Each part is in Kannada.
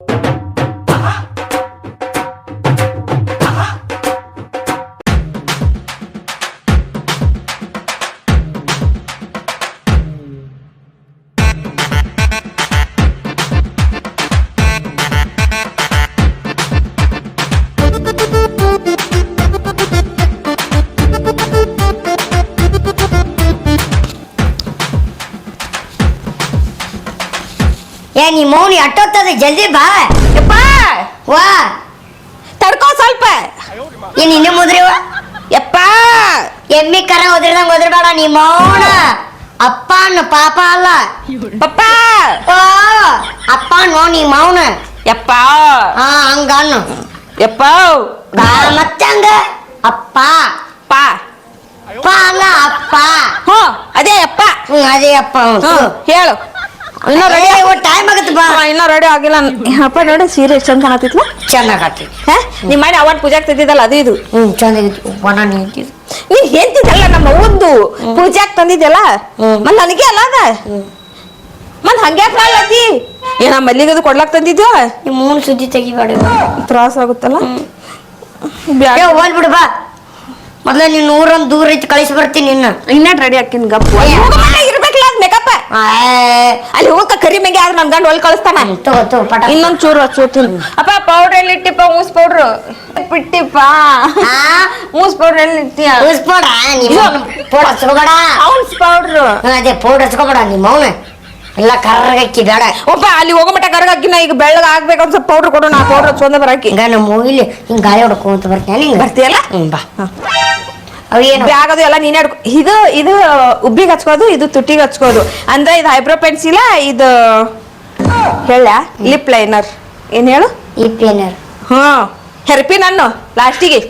ಏ ನೀ ಮೌನಿ ಅಟ್ಟೋತದ ಜಲ್ದಿ ಬಾ ಯಪ್ಪ ವಾ ತಡ್ಕೋ ಸ್ವಲ್ಪ ಏನ್ ಇನ್ನೇ ಮುದ್ರಿವ ಯಪ್ಪ ಎಮ್ಮಿ ಕರ ಒದ್ರದಂಗ ಒದ್ರಬೇಡ ನೀ ಮೌನ ಅಪ್ಪ ಅನ್ನ ಪಾಪ ಅಲ್ಲ ಪಪ್ಪ ಓ ಅಪ್ಪ ನೋ ನೀ ಮೌನ ಯಪ್ಪ ಹಾ ಹಂಗ ಅನ್ನು ಯಪ್ಪ ಬಾ ಮತ್ತೆ ಹಂಗ ಅಪ್ಪ ಪಾ ಅಪ್ಪ ಅಲ್ಲ ಅಪ್ಪ ಹ್ಞೂ ಅದೇ ಯಪ್ಪ ಹ್ಮ್ ಅದೇ ಅಪ್ಪ ಹ್ಞೂ ಹೇಳು ಇನ್ನೂ ರೆಡಿ ಟೈಮ್ ಆಗತ್ತೆ ಬಾ. ಇನ್ನೂ ರೆಡಿ ಆಗಿಲ್ಲ. ಅಪ್ಪ ನೋಡಿ ಸೀರೆ ಎಷ್ಟು ಚಂದ ಕಾಣತ್ತಿತ್ಲ ಚೆನ್ನಾಗ್ ಆತಿ ಹಾ ನಿಮ್ಮ ಮಾಡಿ ಅವನ್ ಪೂಜಾಕ್ ತಂದಿದ್ದಲ್ಲ ಅದು ಇದು? ಹ್ಞೂ ಚೆನ್ನಾಗಿತ್ತು ಬಣ ನೀತಿದ್ದು ನೀ ಹೆಂತಿದ್ದಲ್ಲ ನಮ್ಮ ಅವ್ವದ್ದು ಪೂಜಾಕ್ ತಂದಿದ್ದಲ್ಲ. ಮತ್ ನನಗೆ ಅಲ್ಲ ಅದ? ಮತ್ ಹಂಗ್ಯಾಕ್ ಮಾಡ್ಲತ್ತಿ ಏನ ಅದು ಕೊಡ್ಲಾಕ್ ತಂದಿದ್ಯೋ? ಈ ಮೂನ್ ಸುದ್ದಿ ತೆಗಿಬೇಡ ತ್ರಾಸ ಆಗುತ್ತಲ್ಲ? ಏ ಹೋಗ್ಬಿಡು ಬಾ. ಮೊದ್ಲ ನೀನು ಊರೊಂದ್ ದೂರ ಐತಿ ಕಳಿಸಿ ಬರ್ತೀನಿ ನಿನ್ನ. ಇನ್ನ ರೆಡಿ ಹಾಕಿನ ಗಪ್ಪ. ಅಲ್ಲಿ ಹೋಗಕ್ಕ ಕರಿ ಮೆಂಗೆ ಆದ್ರೆ ನನ್ ಗಂಡ ಒಳಗ್ ಕಳಿಸ್ತಾನ. ತಗೋ ತಗೋ ಪಟ. ಇನ್ನೊಂದ್ ಚೂರು ಹಚ್ಚೋತೀನಿ ಅಪ್ಪ ಪೌಡರ್ ಎಲ್ಲಿ ಇಟ್ಟಿಪ್ಪ? ಮೂಸ್ ಪೌಡ್ರ್ ಬಿಟ್ಟಿಪ್ಪ ಆ? ಮೂಸ್ ಪೌಡರ್ ಎಲ್ಲಿ ಇಟ್ಟಿಯ? ಉಸ್ಬೇಡ ನಿಮ್ಮ ಪೋಡ ಹಚ್ಕೋಬೇಡ ಔನ್ಸ್ ಪೌಡ್ರ್ ಅದೇ ಪೌಡ್ ಹಚ್ಕೋಬೇಡ ನಿಮ್ಮ ಮೌನ ಎಲ್ಲ ಕರ್ರಗಕ್ಕಿ ಬೇಡ. ಒಬ್ಬ ಅಲ್ಲಿ ಹೋಗೋ ಮಟ್ಟ ನಾ ಈಗ ಬೆಳ್ಳಗ ಆಗ್ಬೇಕು ಅಂತ ಪೌಡ್ರ್ ಕೊಡು ನಾ ಪೌಡರ್ ಚಂದ ಬರಾಕಿ. ಹಿಂಗ ನಮ್ಮ ಮೂಗಿಲಿ ಹಿಂಗ್ ಗಾಳಿ ಹೊಡ್ಕೊಂತ ಬರ್ತೀನಿ ಬರ್ತೀಯಲ್ಲ? ಹ್ಮ್ ಬಾ. ಬ್ಯಾಗ್ ಅದು ಎಲ್ಲ ನೀನೇ ಇದು ಇದು ಉಬ್ಬಿಗೆ ಹಚ್ಕೋದು ಇದು ತುಟ್ಟಿಗೆ ಹಚ್ಕೋದು. ಅಂದ್ರೆ ಇದು ಹೈಬ್ರೋ ಪೆನ್ಸಿಲ ಇದು ಹೇಳ ಲಿಪ್ ಲೈನರ್. ಏನ್ ಹೇಳು? Lip liner. ಹಾ ಹೆರ್ಪಿ ನಾನು ಲಾಸ್ಟಿಗೆ.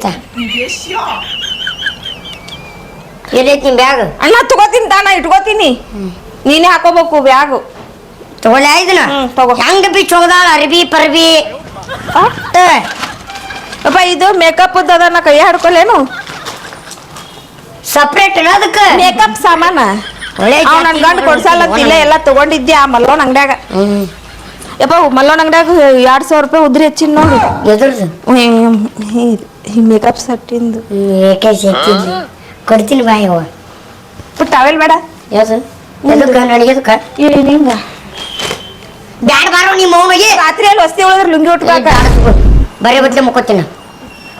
ಎಲ್ಲೈತಿ ಬ್ಯಾಗ್? ಅಣ್ಣ ತಗೋತೀನಿ ತಾನ ಇಟ್ಕೋತೀನಿ. ನೀನೇ ಹಾಕೋಬೇಕು ಬ್ಯಾಗು. ತಗೊಳ್ಳಿ ಇದನ್ನ? ತಗೋ. ಹೆಂಗ ಬಿಚ್ಚ ಹೋಗದಾಳ ಅರ್ಬಿ ಪರ್ಬಿ? ಅಪ್ಪ ಇದು ಮೇಕಪ್ ನಾ ಕೈ ಹಾಡ್ಕೊಲೇನು ಸಪ್ರೇಟ್ ಅದಕ್ಕೆ? ಮೇಕಪ್ ಸಾಮಾನ. ಅವ್ ನನ್ ಗಂಡ ಕೊಡ್ಸಲ್ಲತ್ತಿಲ್ಲ ಎಲ್ಲ ತಗೊಂಡಿದ್ದೆ ಆ ಮಲ್ಲೋನ್ ಅಂಗಡ್ಯಾಗ? ಯಪ್ಪ ಮಲ್ಲೋನ್ ಅಂಗಡ್ಯಾಗ ಎರಡ್ ಸಾವಿರ ರೂಪಾಯಿ ಉದ್ರಿ ಹೆಚ್ಚಿನ ನೋಡಿ ಎದುರ್ದು? ಮೇಕಪ್ ಸೆಟ್ಟಿಂದು ಏಕೆ ಸಿಕ್ಕಿದ್ವಿ ಕೊಡ್ತೀನಿ ಬಾಯ್ ಅವ ಟವೆಲ್ ಬೇಡ. ಯಾವ್ದು? ಎದಕ್ಕೆ? ಬ್ಯಾಡ ಬಾರೋ ನಿಮ್ಮ ಮೌನಿಗೆ ರಾತ್ರಿ ಅಲ್ಲಿ ವಸ್ತಿ ಒಳದ್ರ ಲುಂಗಿ ಉಟ್ಕಾಕ ಬರೀ ಬದ್ಲೆ ಮುಕ್ಕೋತೀನಿ.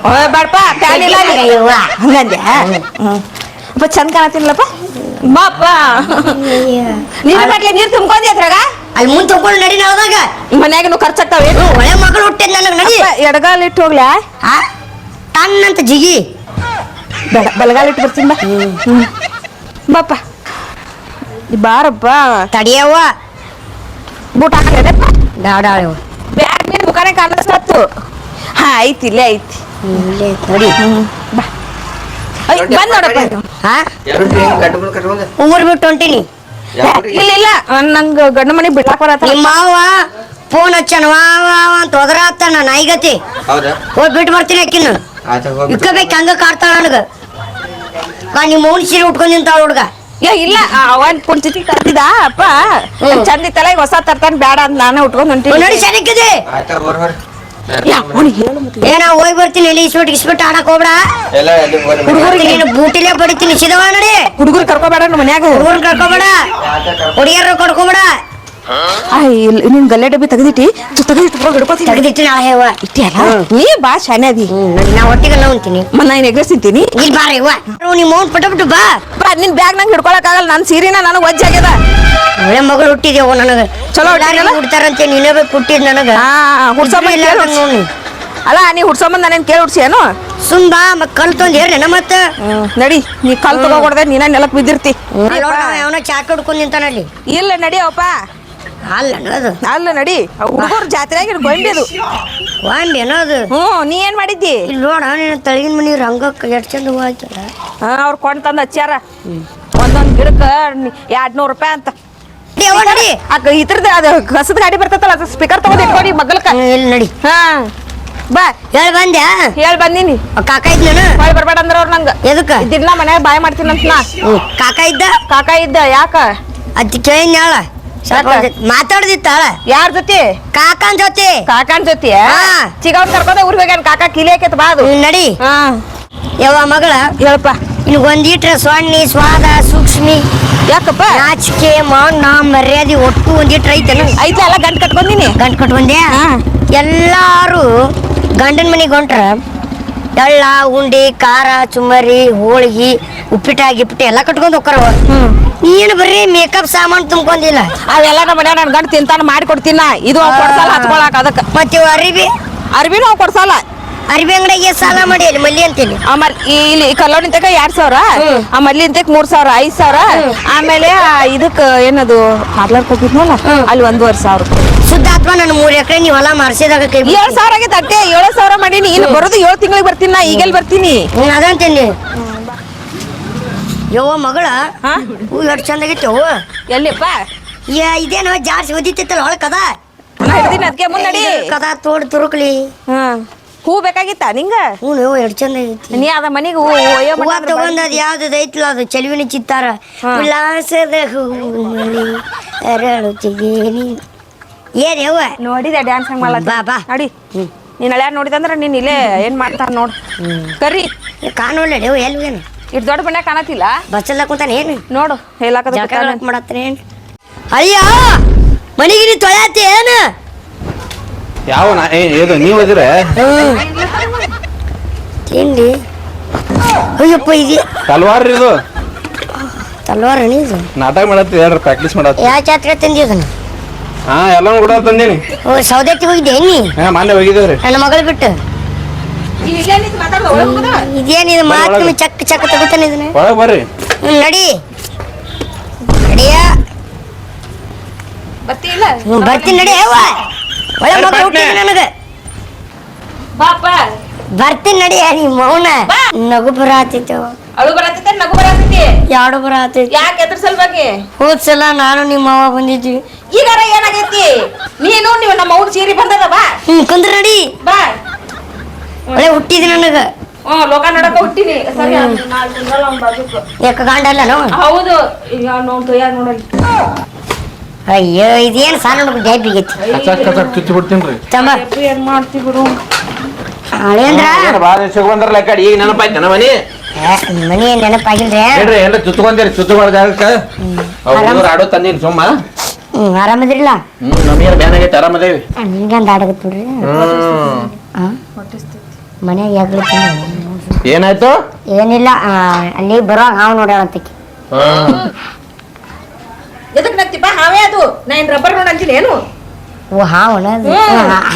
ಓಯ್ ಬೇಡಪ್ಪ ಫ್ಯಾನ್ ಇಲ್ಲ. ಹ್ಞೂ ಹಂಗಂದ್ಯ? ಹ್ಮ್. ಅಪ್ಪ ಚಂದ ಕಾಣತಿಲ್ಲಪ್ಪ ಬಾಪ್ಪ. ನೀರು ಬಾಟ್ಲಿ ನೀರ್ ತುಂಬ್ಕೊಂಡಿ ಅದ್ರಾಗ? ಅಲ್ಲಿ ಮುಂದೆ ತುಂಬ ನಡಿ ನಾಳ್ದಾಗ ಮನ್ಯಾಗ ಖರ್ಚಾಗ್ತಾವೇನು ಒಳ್ಳೆ ಮಗಳು ಹುಟ್ಟಿದ್ ನನಗೆ ನಡಿ. ಎಡಗಾಲ್ ಇಟ್ಟು ಹೋಗ್ಲಾ? ಆ? ತನ್ನಂತ ಜಿಗಿ. ಬೇಡ ಬಲಗಾಲ್ ಇಟ್ಟು ಬರ್ತೀನಿ ಬಾ. ಬಾಪ್ಪ. ಬಾರಪ್ಪ. ತಡಿಯವ್ವ. ಬೂಟ ಹಾಕಲೇನಪ್ಪ ಡಾಡಾಳವ ಬ್ಯಾಗ್ ಮೇಲೆ ಮುಖಾನೇ ಕಾಣಿಸ್ಲತ್ತು ಹಾ ಐತಿ ಇಲ್ಲೇ ಐತಿ ಇಲ್ಲೇ ನೋಡಿ. ಹ್ಮ್ ಬಾ. ಬಂದ್ ನೋಡಪ್ಪ ಇದು. ಹಾ ಬಿಟ್ಟು ಹೊಂಟೀನಿ. ಇಲ್ಲ ಇಲ್ಲ. ನಂಗೆ ಗಂಡ ಮನೆ ಬಿಡ್ಲಾಕ್ ಬರತ್ತ ನಿಮ್ಮ ಮಾವ ಫೋನ್ ಹಚ್ಚನ ವಾ ವಾ ವಾ ಅಂತ ಒದರಾತಾನ ನಾಯಿಗತಿ. ಹೌದಾ? ಹೋಗಿ ಬಿಟ್ಟು ಬರ್ತೀನಿ ಅಕ್ಕಿನ ಇಕ್ಕಬೇಕು ಹಂಗ ಕಾಡ್ತಾಳ ನನಗ. ಬಾ ನಿಮ್ಮ ಮೌನ್ ಸೀರೆ ಉಟ್ಕೊಂಡ್ ನಿಂತಾಳ ಹುಡ್ಗ. ಏ ಇಲ್ಲ ಅವನ್ ಪುಂಚಿತಿ ಕರ್ತಿದ ಅಪ್ಪ. ಚಂದಿತ್ತಲ್ಲ ಈಗ ಹೊಸ ತರ್ತಾನ ಬೇಡ ಅಂತ ನಾನೇ ಉಟ್ಕೊಂಡ್ ಹೊಂಟಿ ನೋಡಿ ಚೆನ್ನಾಗಿದೆ ಆಯ್ತಾ ಬರ್ ಬರ್ ಯಾ, ಅವ್ನಿಗೆ ಹೇಳು ಮತ್ತೆ. ಏ ನಾ ಹೋಗಿ ಬರ್ತೀನಿ ಇಲ್ಲಿ ಇಸ್ಬಿಟ್ಟು ಇಸ್ಬಿಟ್ಟು ಆಡಕ್ ಹೋಗ್ಬೇಡ. ಎಲ್ಲ ಎಲ್ಲಿ ಹೋಗಿ ಹುಡುಗರಿಗೆ ನೀನು ಬೂಟಿಲೆ ಬಡಿತೀನಿ ಸಿದವ ನಡಿ. ಹುಡುಗರು ಕರ್ಕೋಬೇಡ ನಮ್ಮ ಮನ್ಯಾಗ. ಹುಡುಗರು ಕರ್ಕೋಬೇಡ. ಹುಡುಗಿಯರು ಕರ್ಕೋಬೇಡ. ನಿನ್ ಗಲ್ಲೆ ಡಬ್ಬಿ ತೆಗೆದಿಟ್ಟಿ? ತೆಗೆದಿಟ್ಟು ನಾಳೆ ಹೇವ. ಇಟ್ಟಿಯಲ್ಲ ನೀ ಬಾ ಶಾನೆ ಅದಿ. ನಾ ಒಟ್ಟಿಗೆ ಉಂತೀನಿ ಮನ್ನ ನಾನು ಎಗ್ರೆಸ್ ತಿಂತೀನಿ. ಇಲ್ಲಿ ಬಾರ ಇವ್ವ. ನಿಮ್ಮ ಮೌನ್ ಬಾ. ಬಾ ನಿನ್ ಬ್ಯಾಗ್ ನಂಗೆ ಹಿಡ್ಕೊಳಕ್ ಆಗಲ್ಲ ನನ್ನ ಸೀರೆನ ನನಗೆ ವಜ್ಜೆ ಆಗ್ಯದ. ಒಳ್ಳೆ ಮಗಳು ಹುಟ್ಟಿದೇವ ನನಗ. ಚಲೋ? ಹುಡ್ತಾರಂತೆ ನೀನೇ ಬೇಕು ಹುಟ್ಟಿದ್ ನನಗೆ. ನೋಡಿ. ಅಲ್ಲ ನೀ ಹುಡ್ಸೊಂಬಂದ್ ನಾನೇನ್ ಕೇಳಿ ಹುಡ್ಸಿ ಏನು? ಸುಮ್ಮ ಮತ್ ಕಲ್ ತೊಂದ್ ಹೇಳಿ ಮತ್ತ. ನಡಿ ನೀ ಕಲ್ ತಗೋಕೊಡ್ದೆ ನೀನ ನೆಲಕ್ ಬಿದ್ದಿರ್ತಿ. ಅವನ ಚಾಕ್ ಹಿಡ್ಕೊಂಡ್ ನಿಂತಾನಲ್ಲಿ ಇಲ್ಲ ನಡಿಯಪ್ಪ. ಅಲ್ಲ ನಡಿ ಅಲ್ಲ ನಡಿ ಹುಡುಗರು ಜಾತ್ರೆಯಾಗಿ ಬಂಡಿದು ಒಂದ್ ಏನೋದು ಹ್ಞೂ ನೀ ಏನು ಮಾಡಿದ್ದಿ? ಇಲ್ಲಿ ನೋಡ ನಿನ್ನ ತಳಗಿನ ಮನಿ ರಂಗಕ್ಕೆ ಎಷ್ಟು ಚಂದ ಹೂವು ಹಾಕ್ಯಾರ ಹಾಂ ಅವ್ರು ಕೊಂಡು ತಂದು ಹಚ್ಚಾರ ಒಂದೊಂದು ಗಿಡಕ್ಕ ಎರಡು ನೂರು ರೂಪಾಯಿ ಅಂತ. ಇದ್ರದ್ದು ಅದು ಕಸದ ಗಾಡಿ ಬರ್ತೈತಲ್ಲ ಅದು ಸ್ಪೀಕರ್ ತಗೊಂಡ್ ಇಟ್ಕೊಡಿ ಮಗ್ಲಕ್ಕ ಇಲ್ಲಿ ನಡಿ. ಹಾ ಬಾ. ಹೇಳಿ ಬಂದ್ಯಾ? ಹೇಳಿ ಬಂದೀನಿ. ಕಾಕ ಇದ್ ನಾನು ಹೊಳ್ ಬರ್ಬೇಡ ಅಂದ್ರ ಅವ್ರು ನಂಗೆ. ಎದಕ್ಕ? ದಿನ ಮನ್ಯಾಗ ಬಾಯ್ ಮಾಡ್ತೀನಿ ಅಂತ ನಾ ಕಾಕ ಇದ್ದ? ಕಾಕ ಇದ್ದ ಯಾಕ? ಅದ್ ಕೇಳಿದ್ನಾಳ ಮಾತಾಡ್ದಿತ್ತಾಳ? ಯಾರ ಜೊತೆ? ಕಾಕನ್ ಜೊತೆ. ಕಾಕನ್ ಜೊತೆ. ಚಿಗವನ್ ಕರ್ಕೊಂಡ ಊರ್ ಹೋಗ್ಯಾನ ಕಾಕ ಕಿಲಿ ಹಾಕೈತ್ ಬಾ ಅದು. ನಡಿ. ಹಾ. ಯವ್ವ ಮಗಳ ಹೇಳಪ್ಪ. ಇನ್ನು ಒಂದೀಟ್ರ ಸೊಣ್ಣಿ ಸ್ವಾದ ಸೂಕ್ಷ್ಮಿ ಯಾಕಪ್ಪ? ನಾಚಿಕೆ ಮೌನ ಮರ್ಯಾದೆ ಒಟ್ಟು ಒಂದೀಟ್ರ ಐತೆ ಐತೆ ಎಲ್ಲ ಗಂಟು ಕಟ್ಕೊಂಡಿನಿ ಗಂಟು ಕಟ್ಕೊಂಡೆ. ಎಲ್ಲಾರು ಗಂಡನ ಮನೆಗೆ ಹೊಂಟ್ರ? ಎಳ್ಳ ಉಂಡಿ ಖಾರ ಚುಮ್ಮರಿ ಹೋಳಿಗೆ ಉಪ್ಪಿಟ ಗಿಪ್ಪಿಟ ಎಲ್ಲ ಕಟ್ಕೊಂಡ್ ಹೋಗ್ತಾರ ನೀನು ಬರೀ ಮೇಕಪ್ ಸಾಮಾನು ತುಂಬ್ಕೊಂಡಿಲ್ಲ. ಅವೆಲ್ಲ ನಮ್ಮ ಮನ್ಯಾಗ ನನ್ ಗಂಡ ತಿಂತಾನ ಮಾಡಿ ಕೊಡ್ತೀನ. ಇದು ಅವ್ ಕೊಡ್ಸಲ್ಲ ಹಚ್ಕೊಳಕ್ ಅದಕ್ಕೆ. ಮತ್ತೆ ಅರಿವಿ ಅರಿವಿ? ನಾವು ಅವ್ ಕೊಡ್ಸಲ್ಲ. ಅರಿವಿ ಅಂಗಡಿಗೆ ಸಾಲ ಮಾಡಿ ಅಲ್ಲಿ ಮಲ್ಲಿ ಅಂತೀನಿ. ಆಮೇಲೆ ಇಲ್ಲಿ ಕಲ್ಲೋಣಿ ತಕ ಎರಡ್ ಸಾವಿರ ಆ ಮಲ್ಲಿ ತಕ ಮೂರ್ ಸಾವಿರ ಐದ್ ಸಾವಿರ. ಆಮೇಲೆ ಆ ಇದಕ್ ಏನದು ಪಾರ್ಲರ್ ಹೋಗಿದ್ನಲ್ಲ ಅಲ್ಲಿ ಒಂದೂವರೆ ಸಾವಿರ ಶುದ್ಧಾತ್ಮ ನನ್ನ ಮೂರ್ ಎಕರೆ ನೀವು ಹೊಲ ಮಾರ್ಸಿದಾಗ ಕೈ. ಏಳ್ ಸಾವಿರ ಆಗೈತೆ ಅಟ್ಟೆ ಏಳು ಸಾವಿರ ಮಾಡೀನಿ. ಇನ್ನು ಬರೋದು ಏಳು ತಿಂಗಳಿಗೆ ಬರ್ತೀನಿ ನಾ ಈಗೆಲ್ ಬರ್ತೀನಿ. ಅದಂತೀನಿ. ಯವ್ವ ಮಗಳ? ಹಾ? ಹೂ ಎಷ್ಟು ಚಂದಾಗಿತ್ತು ಅವ್ವ ಎಲ್ಲಿಪ್ಪ? ಯಾ ಇದೇನೋ ಜಾರ್ಸಿ ಓದಿತ್ತಿತ್ತಲ್ಲ ಹೊಳ ಕದ? ಹಿಡ್ದೀನಿ ಅದಕ್ಕೆ ಮುನ್ನಡಿ. ಕದ ತೋಡ್ ತುರುಕ್ಲಿ. ಹಾ. ಹೂ ಬೇಕಾಗಿತ್ತ ನಿಂಗ? ಹ್ಞೂ ಯವ್ವ ಎಷ್ಟು ಚಂದ ಐತಿ ನೀ ಅದ ಮನಿಗೆ ಹೂ ಒಯ್ಯೋ ಮಟ್ಟ ಹೂವ ಅದ್ರ ಬಾಳ್- ತಗೊಂಡ್ ಅದು ಯಾವ್ದು ಐತಿಲ್ಲ ಅದು ಚೆಲುವಿನ ಚಿತ್ತಾರ. ಹಾ. ಉಲ್ಲಾಸದ ಹೂಮಳಿ ಅರಳುತ್ತಿದ್ದೀನಿ ಏನ್ ಯವ್ವ? ನೋಡಿದೆ ಡ್ಯಾನ್ಸ್ ಹಂಗ್ ಮಾಡಲ್ಲ ಬಾ, ಬಾ. ನೋಡಿ. ನೀನ್ ಹಳ್ಯಾರ ನೋಡಿದಂದ್ರ ನೀನ್ ಇಲ್ಲೇ ಏನ್ ಮಾಡ್ತಾರ ನೋಡ್. ಕರಿ. ಕಾಣೋಲ್ಲ ಯವ್ವ ಎಲ್ವೇನು ಇಟ್ ದೊಡ್ಡ ಬಣ್ಣ ಕಾಣತಿಲ್ಲ ಬಸ್ಸಲ್ಲ ಕೂತಾನೆ ಏನು ನೋಡು ಹೇಳಾಕದ ಜಳಕ ಮಾಡತ್ತಾರೆ ಏನು ಅಯ್ಯ ಮನೆಗೆ ನೀ ತೊಳ್ಯಾತಿ ಏನು? ಯಾವ ನಾ ಏ ಇದು ನೀವು ಇದ್ರೆ ತಿಂಡಿ ಅಯ್ಯಪ್ಪ ಇದು ತಲ್ವಾರ್ ಇದು. ತಲ್ವಾರ್ ಇದು? ನಾಟಕ ಮಾಡತ್ತಿ ಹೇಳ್ರಿ ಪ್ರಾಕ್ಟೀಸ್ ಮಾಡತ್ತಿ. ಯಾವ ಜಾತ್ರೆ ತಂದಿದ್ದನು ಹಾ ಎಲ್ಲ ಕೂಡ ತಂದೀನಿ. ಓ ಸೌದತ್ತಿ ಹೋಗಿದ್ದೆ ನೀ ಹಾ ಮೊನ್ನೆ ಹೋಗಿದ್ದೇವ್ರಿ. ನನ್ನ ಮಗಳು ಬಿಟ್ಟು. ಇದೇನಿದು ಮಾತು ಒಳಗೆ. ಚಕ್ ಚಕ್ ತಗೋತಾನೆ ಇದನ್ನ? ಒಳಗೆ ಬರ್ರಿ. ನಡಿ. ನಡಿಯ. ಬರ್ತಿಲ್ಲ ಬರ್ತೀನಿ ನಡಿ. ಅವ್ವ ಮಗಳು ಬರ್ತೀನಿ. ಹುಟ್ಟಿದ ನನಗೆ. ಬಾಪ. ಬರ್ತೀನಿ ನಡಿ ನೀ ಮೌನ. ನಗು ಬರಾತಿತ್ತು ಅಳು ಬರತೈತೆ ನಗು ಬರತೈತಿ. ಯಾಡು ಬರಾತೈತಿ? ಯಾಕೆ ಎದ್ರ ಸಲುವಾಗಿ? ಹೋದ್ ಸಲ ನಾನು ನಿಮ್ಮ ಮಾವ ಬಂದಿದ್ವಿ. ಈಗಾರ ಏನಾಗೈತಿ? ನೀನು ನೀವು ನಮ್ಮ ಅವ್ನ ಸೀರಿ ಬಂದದ ಬಾ. ಹ್ಮ್ ಕುಂದ್ರ ನಡಿ. ಬಾ. ಒಳ್ಳೆ ಹುಟ್ಟಿದ ನನಗ. ಹ್ಮ್ ಲೋಕ ನೋಡಕ ಹುಟ್ಟಿನಿ. ಸರಿ ನಾಲ್ಕು ತಿಂಗಳ ಅವ್ನ ಬಾಜುಕ ಯಾಕ ಗಂಡಲ್ಲ ನಾವು ಹೌದು ಈಗ ನೋಡ್ತು ಯಾರು ನೋಡಲಿ ಅಯ್ಯೋ ಇದೇನು ಸಾಲ ನೋಡ್ಬೇಕು ಜೈ ಬಿಗೈತಿ. ಕಚಾಕ್ ಕಚಾಕ್ ಚುಚ್ಚಿ ಬಿಡ್ತೀನಿ ತಮ್ಮ ಏನ್ ಮಾಡ್ತಿ ಬಿಡು. ಹಳೇಂದ್ರ ಭಾಳ ದಿವಸ ಬಂದ್ರಲ್ಲ ಕಡೆ ಈಗ ನೆನಪಾಯ್ತು ನಮ್ಮ ಮನೆ? ಮನಿ ನೆನಪಾಗಿಲ್ರಿ? ಹೇಳ್ರಿ ಎಲ್ಲ ಚುಚ್ಕೊಂತೀರಿ ಚುಚ್ಚುಗಳ ಜಾಗಕ್ಕೆ. ಹುಡುಗರು ಆಡೋ ತಂದೀನಿ ಸುಮ್ಮ. ಹ್ಮ್ ಆರಾಮದಿರಿಲ್ಲ? ಹ್ಮ್ ನಮಗೇನು ಬ್ಯಾನ್ ಆಗೈತೆ ಆರಾಮದೇವಿ. ನಿಮ್ಗಂದ ಆಡಗತ್ ಬಿಡ್ರಿ ಹ್ಮ್ ಮನ್ಯಾಗ ಯಾಗ್ಲಿ ಏನಾಯ್ತು? ಏನಿಲ್ಲ ಆ, ಅಲ್ಲಿ ಬರೋ ಹಾವು ಎದಕ್ ಬಾ ಹಾವೇ ಅದು. ನಾ ಏನ್ ರಬ್ಬರ್ ನೋಡ್ ಅಂತೀನಿ ಏನು? ಓ ಹಾವು ಅನ್ನೋದು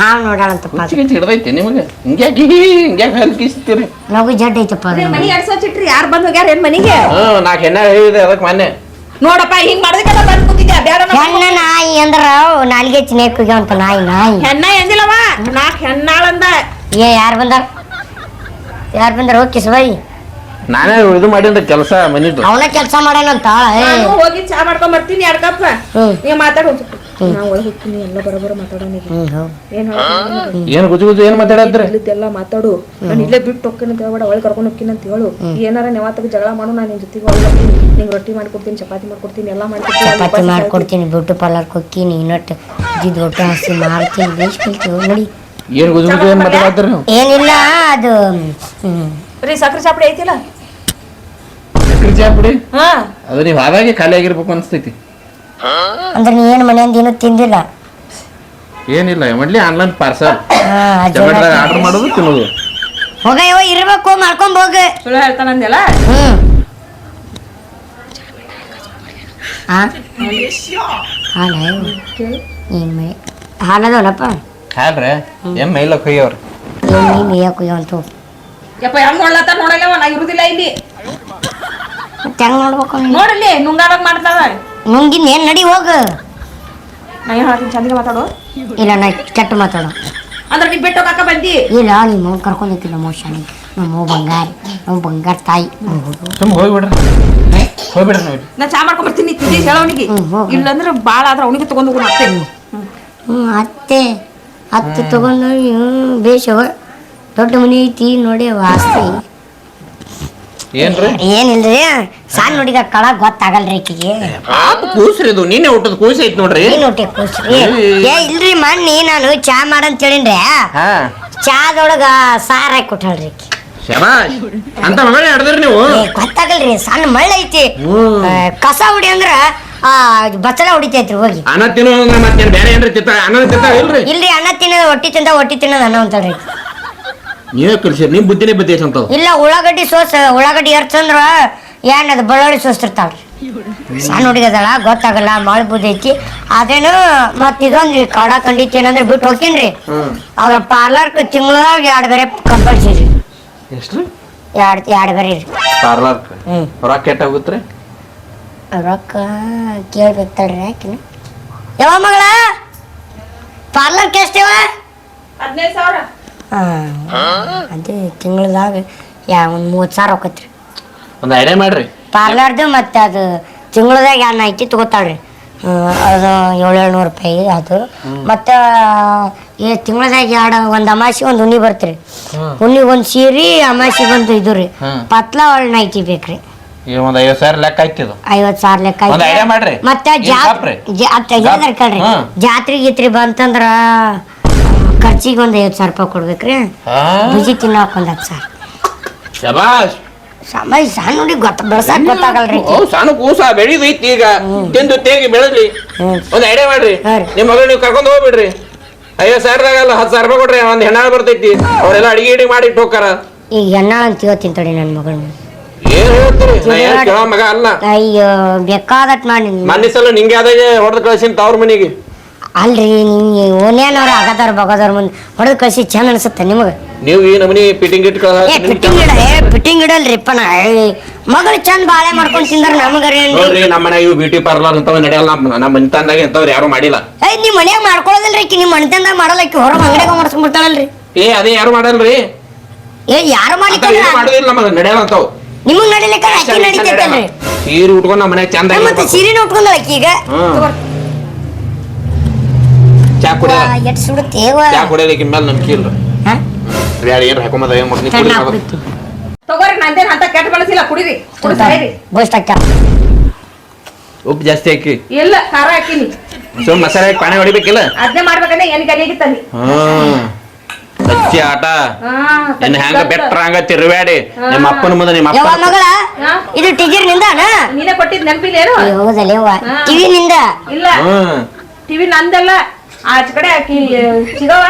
ಹಾವು ನೋಡ್ಯಾಳಂತಪ್ಪ ಅದು. ಚಿಕ್ಕಿ ಹಿಡ್ದೈತಿ ನಿಮಗೆ. ಹಿಂಗ್ಯಾಕೆ ಹಿಂಗ್ಯಾಕೆ ಹಲ್ಕಿಸ್ತೀರಿ. ನಗು ಜಡ್ ಐತಪ್ಪ ಅದು. ಮನಿ ಎಡ್ಸೋ ಚಿಟ್ರಿ ಯಾರು ಬಂದ್ ಹೋಗ್ಯಾರ ಏನ್ ಮನಿಗೆ? ಹ್ಮ್ ನಾಲ್ಕು ಹೆಣ್ಣ ಹೇಳಿದೆ ಅದಕ್ಕೆ ಮೊನ್ನೆ. ನೋಡಪ್ಪ ಹಿಂಗ್ ಮಾಡಿದಕ್ಕೆಲ್ಲ ಬಂದ್ ಕೂತಿದ್ಯಾ? ಬ್ಯಾಡ ನಮ್ಮ ಹೆಣ್ಣ ನಾಯಿ ಅಂದ್ರ ನಾಲ್ಗೆ ಚಿನೇಕ್ ಹೋಗ್ಯಾವಂತ ನಾಯಿ ನಾಯಿ. ಹೆಣ್ಣ ಎಂದಿಲ್ಲವ ನಾಕ್ ಹೆಣ್ಣಾಳಂದ ಏ ಯಾರು ಬಂದಾರ? ಯಾರು ಬಂದಾರ? ಹೋಗಿ ನಾನೇ ಇದು ಮಾಡೀನಿ ಕೆಲಸ ಮನಿದು. ಅವನ ಕೆಲಸ ಮಾಡ್ಯಾನಂತ ಏ. ನಾನು ಹೋಗಿ ಚಾ ಮಾಡ್ಕೊಂಡ್ ಬರ್ತೀನಿ ಎರಡ್ ಕಪ್ ಹ್ಮ್. ಮಾತಾಡು ನಾ ಒಳಗ್ ಹೋಗ್ತೀನಿ ಎಲ್ಲ ಬರೋಬರ ಮಾತಾಡೋಣ ಈಗ. ಹ್ಮ್ ಹೌದು. ಏನ್ ಹೇಳ್ತೀನಿ ಏನು ಗುಜು ಗುಜು ಏನು ಮಾತಾಡತ್ರಿ? ಇಲ್ಲಿದ್ದೆಲ್ಲ ಮಾತಾಡು. ನಾನು ಇಲ್ಲೇ ಬಿಟ್ಟು ಹೋಗ್ತೀನಿ ಅಂತ ಹೇಳ್ಬೇಡ ಒಳಗೆ ಕರ್ಕೊಂಡು ಹೋಗ್ತೀನಿ ಅಂತ ಹೇಳು. ಏನಾರ ನೆವಾತಾಗ ಜಗಳ ಮಾಡು ನಾನು ನಿನ್ ಜೊತೆಗೆ ಒಳಗೆ ನಿಂಗೆ ರೊಟ್ಟಿ ಮಾಡ್ಕೊಡ್ತೀನಿ ಚಪಾತಿ ಮಾಡ್ಕೊಡ್ತೀನಿ ಎಲ್ಲ ಮಾಡ್ಕೊಡ್ತೀನಿ. ಅಲ್ಲಿ ಚಪಾತಿ ಉಪವಾಸ ಮಾಡ್ಕೊಡ್ತೀನಿ ಬ್ಯೂಟಿ ಪಾರ್ಲರ್ ಹೋಗ್ತೀನಿ ಇನ್ನೊಟ್ಟು ಇದ್ದಿದ್ದು ಹೊಟ್ಟೆ ಹಸಿ ಮಾಡ್ತೀನಿ ನೋಡಿ. ಏನು ಗುಜು ಗುಜು ಏನು ಮಾತಾಡತ್ರಿ ನೀವು? ಏನಿಲ್ಲ ಅದು ರೀ ಸಕ್ರೆ ಚಾಪಡಿ ಐತಿಲ್ಲ? ಸಕ್ರಿ ಚಾಪುಡಿ? ಹಾ. ಅದು ನೀವು ಹಾಗಾಗಿ ಖಾಲಿ ಆಗಿರ್ಬೇಕು ಅನಿಸ್ತೈತಿ. ಅಂದ್ರೆ ನೀ ಏನು ಮನೆಯಿಂದ ಏನೂ ತಿಂದಿಲ್ಲ? ಏನಿಲ್ಲ ಮಾಡ್ಲಿ ಆನ್ಲೈನ್ ಪಾರ್ಸಲ್ ಹಾ ಜೊಮ್ಯಾಟೊದಾಗ ಆರ್ಡರ್ ಮಾಡೋದು ತಿನ್ನೋದು. ಹೋಗ ಯವ್ವ ಇರ್ಬೇಕು ಮಾಡ್ಕೊಂಡ್ ಹೋಗ. ಸುಳ್ಳು ಹೇಳ್ತಾನಂದೆಲ್ಲ ಹ್ಮ್. ಆ? ಹಾಲ ಏನ್ ಹಾ ಹಾಲದವನಪ್ಪ ಹಾಲ್ರೆ ಏನ್ ಮೈಲ ಕೊಯ್ಯವ್ರಿ ಏನ್ ನೀ ಮೇಯಕ್ ಹೋಗ್ಯಾವಂತ ಯಪ್ಪ ಹೆಂಗ್ ನೋಡ್ಲತ್ತ ನೋಡಲ್ಲ ನಾ ಇರುದಿಲ್ಲ ಇಲ್ಲಿ. ಮತ್ತೆ ಹೆಂಗ್ ನೋಡ್ಬೇಕು ನೀನು? ನೋಡಿಲ್ಲಿ ನುಂಗಾದಾಗ ಮಾಡ್ತಾವ ನುಂಗಿನ್ ಏನ್ ನಡಿ ಹೋಗ. ನಾ ಏನ್ ಹೇಳ್ತೀನಿ ಚಂದಿಗೆ ಮಾತಾಡು. ಇಲ್ಲ ನಾ ಕೆಟ್ಟ ಮಾತಾಡು. ಅಂದ್ರೆ ನೀ ಬಿಟ್ಟು ಕಾಕ ಬಂದಿ? ಇಲ್ಲ ನಿಮ್ಮ ಅವ್ನು ಕರ್ಕೊಂಡು ಹೋಗಿಲ್ಲ ನಮ್ಮ ಶಾಲೆಗೆ ನಮ್ಮ ಬಂಗಾರ ನಮ್ಮ ಬಂಗಾರ ತಾಯಿ. ಸುಮ್ ಹೋಗ್ಬಿಡ್ರಿ ಹೋಗ್ಬಿಡ್ರಿ ನೋಡಿ ನಾ ಚಾ ಮಾಡ್ಕೊಂಡ್ ಬರ್ತೀನಿ ತಿಂದಿ ಹೇಳೋನಿಗೆ ಹ್ಮ್, ಹೋಗು. ಇಲ್ಲಂದ್ರೆ ಬಾಳ ಆದ್ರೆ ಅವನಿಗೆ ತಗೊಂಡು ಹೋಗು ಅತ್ತೆ ಹ್ಞೂ ಅತ್ತೆ. ಹತ್ತು ತಗೊಂಡು ಹ್ಞೂ ಬೇಷ ದೊಡ್ಡ ಮನೆ ಐತಿ ನೋಡಿ ವಾಸ್ತಿ ಏನ್ರಿ? ಏನಿಲ್ರಿ? ಸಣ್ಣ ಹುಡುಗ ಕಳ ಗೊತ್ತಾಗಲ್ರಿ ಈಕಿಗೆ. ಪಾಪ ಕೂಸ್ರಿ ಇದು. ನಿನ್ನೆ ಊಟದ ಕೂಸಿ ಐತ್ ನೋಡ್ರಿ. ಏನ್ ಹೊಟ್ಟೆ ಕೂಸ್ರಿ? ಏ ಇಲ್ರಿ ಮಣ್ಣಿ ನಾನು ಚಾ ಮಾಡಂತ ಹೇಳಿನ್ರಿ. ಹಾ. ಚಾದೊಳಗ ಸಾರ ಹಾಕಿ ಕೊಟ್ಟಳ್ರಿ ಈಕಿ. ಶಬಾಷ್ ಅಂತ ಮಗಳೇ ನೀವು? ಏ ಗೊತ್ತಾಗಲ್ರಿ ಸಣ್ಣ ಮಳ್ಳ ಐತಿ. ಆ, ಕಸ ಹೊಡಿ ಅಂದ್ರ ಆ ಬಚ್ಚಲ ಹೊಡಿತೈತ್ರಿ ಹೋಗಿ. ಅನ್ನ ತಿನ್ನೋ ಮತ್ತೆ ಬೇರೆ ಏನ್ರಿ ತಿತ್ತ ಅನ್ನ ತಿಂತ ಇಲ್ರಿ? ಇಲ್ರಿ ಅನ್ನ ತಿನ್ನೋದು ಹೊಟ್ಟಿ ತಿಂದ ಹೊಟ್ಟಿ ತಿನ್ನೋದು ಅನ್ನ ಅಂತಲ್ರಿ ನೀವೇ ಕಲ್ಸಿರಿ ನಿಮ್ ಬುದ್ಧಿನೇ ಬುದ್ಧಿ ಅಂತ. ಇಲ್ಲ ಉಳ್ಳಾಗಡ್ಡಿ ಸೋಸ್ ಉಳ್ಳಾಗಡ್ಡಿ ಎರ್ಚಂದ್ರ ಏನ್ ಅದು ಬೆಳ್ಳುಳ್ಳಿ ಸೋಸ್ತಿರ್ತಾಳ್ರಿ ಸಣ್ಣ ಹುಡುಗದಳ ಗೊತ್ತಾಗಲ್ಲ ಮಳೆ ಬುದ್ಧಿ ಐತಿ. ಅದೇನು ಮತ್ ಇದೊಂದ್ರಿ ಕಡ ಕಂಡಿತಿ ಏನಂದ್ರೆ ಬಿಟ್ಟು ಹೋಗ್ತೀನ್ರಿ. ಅವ್ರ ಪಾರ್ಲರ್ ತಿಂಗಳದಾಗ ಎರಡು ಬೇರೆ ಕಂಪಲ್ಸರಿ ಎಷ್ಟ್ರಿ? ಎರಡು ಎರಡು ಬೇರೆ ರೀ. ಪಾರ್ಲರ್ ಹ್ಮ್. ರೊಕ್ಕ ಕೆಟ್ಟ ರೊಕ್ಕ ಕೇಳ್ಬೇಕು ತಡ್ರಿ ಯಾಕಿನ ಯಾವ ಮಗಳ? ಪಾರ್ಲರ್ ಎಷ್ಟೇವ ಹದಿನೈದು ಸಾವಿರ. ಅದೇ ತಿಂಗಳದಾಗ ಯಾವ ಒಂದು ಮೂವತ್ತು ಸಾವಿರ ಹೋಗತ್ರಿ. ಒಂದ್ ಐಡಿಯಾ ಮಾಡ್ರಿ. ಪಾರ್ಲರ್ದು ಮತ್ತೆ ಅದು ತಿಂಗಳದಾಗ ಏನು ಐತಿ ತಗೋತಾಳ್ರಿ. ಅದು ಏಳು ಏಳ್ನೂರು ರೂಪಾಯಿ ಅದು. ಮತ್ತು ಈ ತಿಂಗಳದಾಗ ಎರಡು ಒಂದು ಅಮಾಸಿ ಒಂದು ಉಣ್ಣಿ ಬರ್ತ್ರಿ. ಉಣ್ಣಿಗೆ ಒಂದು ಸೀರೆ ಅಮಾಸಿಗೆ ಒಂದು ಇದು ರೀ. ಪತ್ಲ ಒಳ್ಳೆ ನೈಟಿ ಬೇಕ್ರಿ. ಈಗ ಒಂದ್ ಐವತ್ ಸಾವಿರ ಲೆಕ್ಕ ಆಯ್ತಿದು ಐವತ್ತು ಸಾವಿರ ಲೆಕ್ಕ ಒಂದ್ idea ಮಾಡ್ರಿ. ಮತ್ತೆ ಏನ್ ಜಾತ್ ಸಾಪ್ರಿ? ಜಾತ್ರೆ ಹೇಳಿದ್ರೆ ಕೇಳ್ರಿ. ಜಾತ್ರೆ ಗೀತ್ರಿ ಬಂತಂದ್ರ ಖರ್ಚಿಗೆ ಒಂದ್ ಐವತ್ ಸಾವಿರ ರೂಪಾಯಿ ಕೊಡ್ಬೇಕ್ರಿ. ಹಾ. ತಿನ್ನಕ್ ಒಂದ್ ಹತ್ತು ಸಾವಿರ. ಶಬಾಷ್. ಸಮಯ ಸಣ್ಣ ನೋಡಿ ಗೊತ್ತ ಬೆಳ್ಸಕ್ ಗೊತ್ತಾಗಲ್ರಿ ಓ ಸಣ್ಣ ಕೂಸ ಬೆಳಿದೈತಿ ಈಗ. ತಿಂದು ತೇಗಿ ಬೆಳದ್ರಿ ಹ್ಮ್. ಒಂದ್ ಐಡಿಯಾ ಮಾಡ್ರಿ. ಹಾ ರೀ. ನಿಮ್ ಮಗಳು ನೀವು ಕರ್ಕೊಂಡ್ ಹೋಗ್ಬಿಡ್ರಿ. ಐವತ್ ಸಾವಿರದಾಗಲ್ಲ ಹತ್ತು ಸಾವಿರ ರೂಪಾಯಿ ಕೊಡ್ರಿ ಒಂದ್ ಹೆಣ್ಣಾಳ ಬರ್ತೈತಿ. ಅವರೆಲ್ಲ ಅಡಿಗೆ ಮಾಡಿ ಇಟ್ಟು ಹೋಗ್ತಾರ. ಈಗ ಎಣ್ಣಾಳ ಅಂತ ಇವತ್ತಿನ ತಡಿ ನನ್ನ ಮಗಳನ್ನ ಏನ್ ಹೇಳ್ತೀರಿ? ನಾ ಏನ್ ಕೇಳೋ ಮಗ ಅಲ್ಲ. ಅಯ್ಯೋ ಬೇಕಾದಟ್ ಮಾಡಿ ಮೊನ್ನೆ ಸಲ ನಿಂಗೆ ಅದಾಗೆ ಹೊಡೆದ್ ಕಳ್ಸಿನ್ ತವ್ರ ಮನಿಗೆ. ಅಲ್ರಿ ನಿಮ್ಗೆ ಓನ್ಯಾನವ್ರ ಆಗದಾರ ಬಗದಾರ ಮುಂದೆ ಹೊಡೆದು ಕಳ್ಸಿ ಚಂದ ಅನ್ಸುತ್ತೆ ನಿಮಗೆ? ನೀವು ಈ ನಮನಿ ಫಿಟ್ಟಿಂಗ್ ಇಟ್ ಏ ಫಿಟ್ಟಿಂಗ್ ಇಡ ಏ ಫಿಟ್ಟಿಂಗ್ ಇಡಲ್ರಿಪ್ಪ ನಾ ಏ, ಮಗಳು ಚಂದ ಬಾಳೆ ಮಾಡ್ಕೊಂಡ್ ತಿಂದ್ರ ನಮಗರೇನ್ರಿ ನೋಡ್ರಿ ನಮ್ಮ ಮನೆ ಇವು ಬ್ಯೂಟಿ ಪಾರ್ಲರ್ ಅಂತ ನಡೆಯಲ್ಲ. ನಮ್ಮ ನಮ್ಮ ಮನಿತಂದಾಗ ಇಂಥವ್ರು ಯಾರು ಮಾಡಿಲ್ಲ. ಏ ನಿಮ್ಮ ಮನ್ಯಾಗ ಮಾಡ್ಕೊಳ್ಳೋದಿಲ್ರಿ ಆಕಿ. ನಿಮ್ಮ ಮನೆತಂದಾಗ ಮಾಡಲ್ಲ ಆಕಿ. ಹೊರಗೆ ಅಂಗಡಿಯಾಗ ಮಾಡಿಸ್ಬಿಡ್ತಾಳಲ್ರಿ ಏ ಅದೇ ಯಾರು ಮಾಡಲ್ರಿ. ಏ ಯಾರು ಏನು ಮಾಡೋದಿಲ್ಲ ನಮ್ಮ ನಡೆಯಲ್ಲ ಅಂತಾವ್. ನಿಮಗ್ ನಡಿಲಿಕ್ಕ ಅಕ್ಕಿ ನಡಿತೈತಲ್ರಿ ಸೀರೆ ಉಟ್ಕೊಂಡ್ ನಮ್ಮ ಮನೆ ಚಂದ ಮತ್ತೆ ಸೀರೆನ ಉಟ್ಕೊಂಡ ಅಕ್ಕಿ ಈಗ. ಚಾ ಕುಡಿಯ? ಎಟ್ ಸುಡುತ್ತೇವ ಚಾ ಕುಡಿಯೋದಕ್ಕೆ ಮೇಲೆ ನಂಬಿಕೆ ಇಲ್ಲ ಬ್ಯಾಡ ಏನ್ ಹಾಕೊಂಬದ ಏನ್ ಮಾಡ್ತೀನಿ ಕುಡಿ. ತಗೋರಿ ನಂದೇನ್ ಅಂತ ಕೆಟ್ಟ ಬಳಸಿಲ್ಲ ಕುಡಿರಿ. ಕುಡಿಸ್ರಿ ಬೋಸ್ಟ್ ಅಕ್ಕ ಉಪ್ಪು ಜಾಸ್ತಿ ಹಾಕಿ. ಇಲ್ಲ ಖಾರ ಹಾಕಿನಿ. ಸುಮ್ ಮಸಾಲೆ ಹಾಕಿ ಪಾನಿ ಹೊಡಿಬೇಕಿಲ್ಲ? ಅದನ್ನೇ ಮಾಡ್ಬೇಕಂದ್ರೆ ಏನ್ ತನ್ನಿ ಹ್ಮ್. ಹಚ್ಚಿ ಆಟ. ನನ್ನ ಹೆಂಗ ಬೆಟ್ರ ಹಂಗ ತಿರುವ್ಯಾಡಿ. ನಿಮ್ಮ ಅಪ್ಪನ ಮುಂದೆ ನಿಮ್ಮ ಯವ್ವ ಅಪ್ಪ ಮಗಳ? ಇದು ಟಿಜಿರ್ ನಿಂದಾನ ನೀನೇ ಕೊಟ್ಟಿದ್ ನೆನಪಿಲ್ಲೇನು ಹೌದಲ್ಲ ಯವ್ವ. ಟಿವಿ ನಿಂದ? ಇಲ್ಲ. ಹ್ಮ್ ಟಿವಿ ನಂದಲ್ಲ. ಆಚ ಕಡೆ ಆಕಿ ಸಿಗವ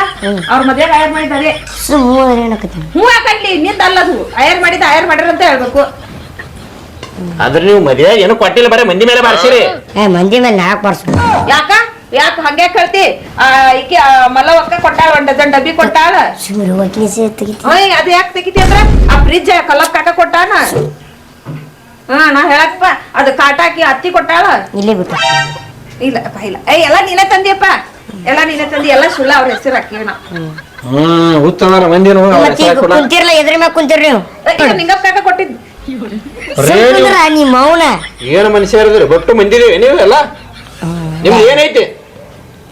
ಅವ್ರ ಮದ್ವೆಗೆ ಹೈರ್ ಮಾಡಿದ ಅದೇ. ಸುಮ್ಮನೆ ಏನಕತ್ತೀನಿ ಹ್ಞೂ ಹಾಕಂಡ್ಲಿ ನಿಂದ ಅಲ್ಲ ಅದು. ಆಯರ್ ಮಾಡಿದ ಹೈರ್ ಮಾಡ್ಯಾರ ಅಂತ ಹೇಳ್ಬೇಕು. ಆದ್ರೆ ನೀವು ಮದ್ವೆ ಏನು ಕೊಟ್ಟಿಲ್ಲ ಬರೀ ಮಂದಿ ಮೇಲೆ ಬಾರಿಸಿರಿ. ಏ ಮಂದಿ ಮೇಲೆ ನಾಲ್ಕು ಬರ್ಸು. ಯಾಕ? ಯಾಕ ಹಂಗೆ ಕಳ್ತಿ? ಆ ಈಕಿ ಮಲ್ಲವಕ್ಕ ಕೊಟ್ಟಾಳ ಒಂದ್ ಡಜನ್ ಡಬ್ಬಿ ಕೊಟ್ಟಾಳ. ಸುಮ್ಮನೆ ವಕೀಲಿ ತೆಗಿತಿ ಓಯ್ ಅದ್ ಯಾಕೆ ತೆಗಿತಿ ಅಂದ್ರ ಆ ಫ್ರಿಜ್ ಕಲ್ಲಪ್ಪ ಕಾಟ ಕೊಟ್ಟಾನ. ಹಾ ನಾ ಹೇಳಪ್ಪ ಅದು ಕಾಟಾಕಿ ಅತ್ತಿ ಕೊಟ್ಟಾಳ. ಇಲ್ಲೇ ಬಿಟ್ಟು. ಇಲ್ಲಪ್ಪ ಇಲ್ಲ. ಏ ಎಲ್ಲ ನೀನೇ ತಂದಿಯಪ್ಪ? ಎಲ್ಲ ನೀನೇ ತಂದಿ ಎಲ್ಲ ಸುಳ್ಳ ಅವ್ರ ಹೆಸರು ಹಾಕಿವಿ ನಾವು ಹ್ಮ್. ಮಂದಿನು ಕುಂತಿರ್ಲ ಎದ್ರ ಮ್ಯಾಗ ನೀವು? ನಿಂಗಪ್ಪ ಕಾಕ ಕೊಟ್ಟಿದ್ದು. ನೀ ಮೌನ ಏನು ಮನುಷ್ಯ ಇರೋದ್ರಿ ಬಟ್ಟು ಮಂದಿದೀವಿ ನೀವು ಎಲ್ಲ? ನಿಮ್ಗೆ ಏನೈತಿ?